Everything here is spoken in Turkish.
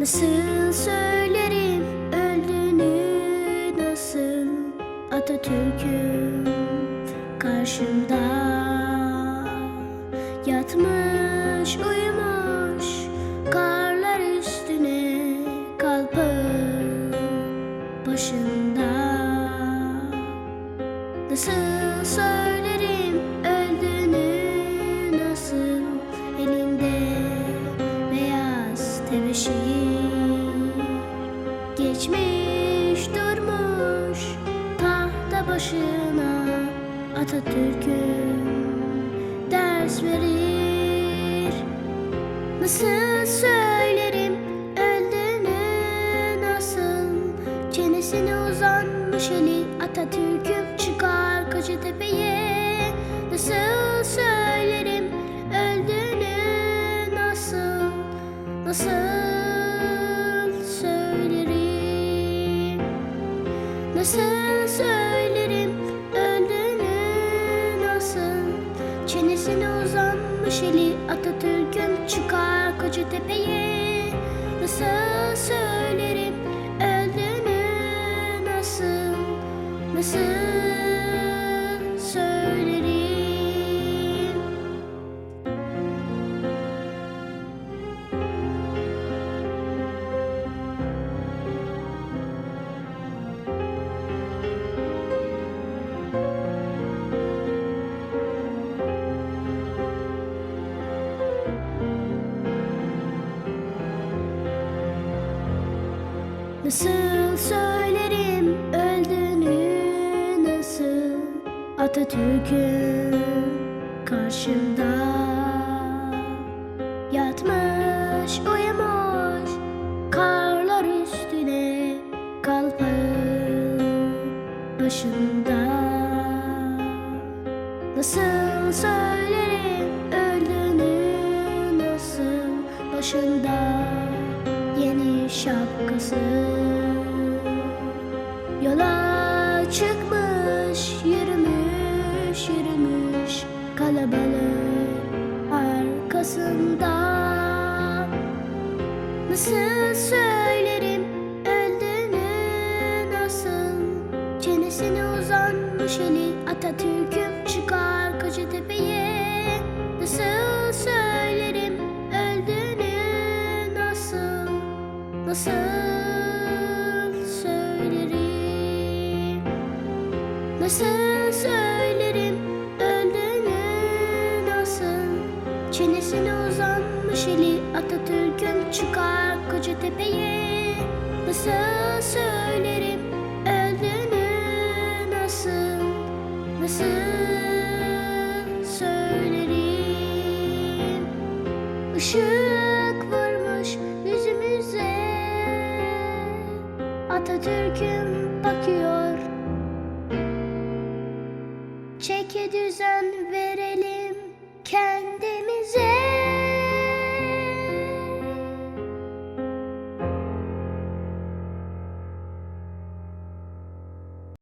Nasıl söylerim Yatmış uyumuş karlar üstüne kalpağın başında. Nasıl söylerim öldüğünü nasıl elinde beyaz tebeşir? Geçmiş durmuş tahta başına Atatürk'üm ders verir Nasıl söylerim? Öldüğünü nasıl? Çenesine uzanmış eli Atatürk'üm. Çıkar Kocatepe'ye Nasıl söylerim? Öldüğünü nasıl? Nasıl söylerim? Nasıl söylerim uzanmış eli Atatürk'üm çıkar Kocatepe'ye Nasıl söylerim öldüğünü nasıl Nasıl Nasıl söylerim öldüğünü nasıl? Atatürk'üm karşımda Yatmış uyumuş karlar üstüne kalpağın başında şapkası. Yola çıkmış yürümüş yürümüş kalabalık arkasında. Nasıl söylerim öldüğünü nasıl? Çenesine uzanmış eli Atatürk'üm çıkar Kocatepe'ye Nasıl söylerim öldüğünü nasıl Çenesine uzanmış eli Atatürk'üm çıkar Kocatepe'ye Nasıl söylerim öldüğünü nasıl Nasıl söylerim? Işık vurmuş yüzümüze. Atatürk'üm bakıyor düzen verelim kendimize.